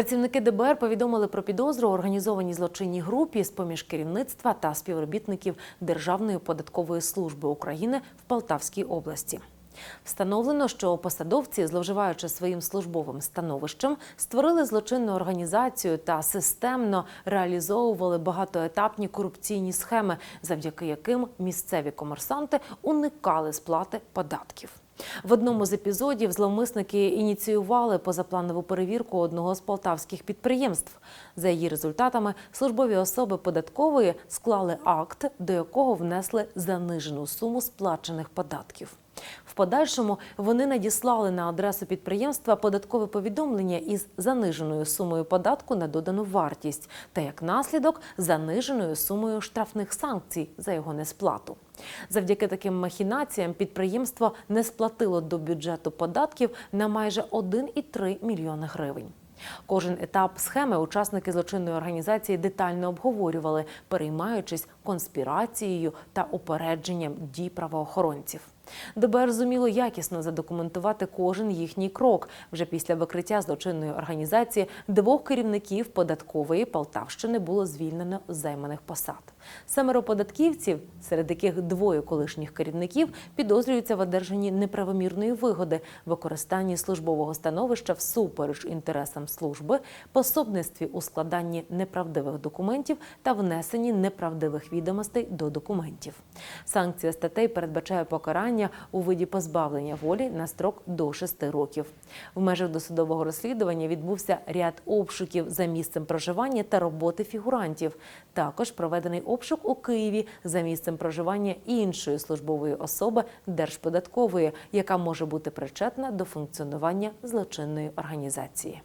Працівники ДБР повідомили про підозру організованій злочинній групі з поміж керівництва та співробітників Державної податкової служби України в Полтавській області. Встановлено, що посадовці, зловживаючи своїм службовим становищем, створили злочинну організацію та системно реалізовували багатоетапні корупційні схеми, завдяки яким місцеві комерсанти уникали сплати податків. В одному з епізодів зловмисники ініціювали позапланову перевірку одного з полтавських підприємств. За її результатами службові особи податкової склали акт, до якого внесли занижену суму сплачених податків. В подальшому вони надіслали на адресу підприємства податкове повідомлення із заниженою сумою податку на додану вартість та як наслідок заниженою сумою штрафних санкцій за його несплату. Завдяки таким махінаціям підприємство не сплатило до бюджету податків на майже 1,3 мільйони гривень. Кожен етап схеми учасники злочинної організації детально обговорювали, переймаючись конспірацією та упередженням дій правоохоронців. ДБР зуміло якісно задокументувати кожен їхній крок. Вже після викриття злочинної організації двох керівників податкової Полтавщини було звільнено з займаних посад. Семеро податківців, серед яких двоє колишніх керівників, підозрюються в одержанні неправомірної вигоди, використанні службового становища всупереч інтересам служби, пособництві у складанні неправдивих документів та внесенні неправдивих відомостей до документів. Санкція статей передбачає покарання у виді позбавлення волі на строк до 6 років. В межах досудового розслідування відбувся ряд обшуків за місцем проживання та роботи фігурантів. Також проведений обшук у Києві за місцем проживання іншої службової особи Держподаткової, яка може бути причетна до функціонування злочинної організації.